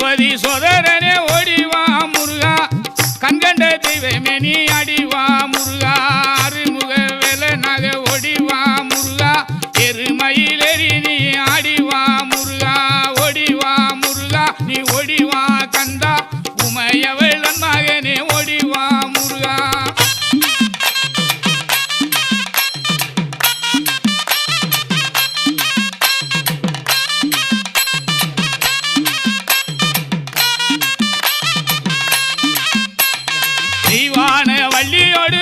கணபதி சொதரனே ஓடிவா முருகா. கண்கண்ட தெய்வமெனி அடிவா முருகா. அருமுக வேல நக ஓடிவா முருகா. எருமயிலெறி நீ ஆடிவா முருகா. ஓடிவா முருகா. நீ ஓடிவா கந்தா. தெய்வான வள்ளியோடு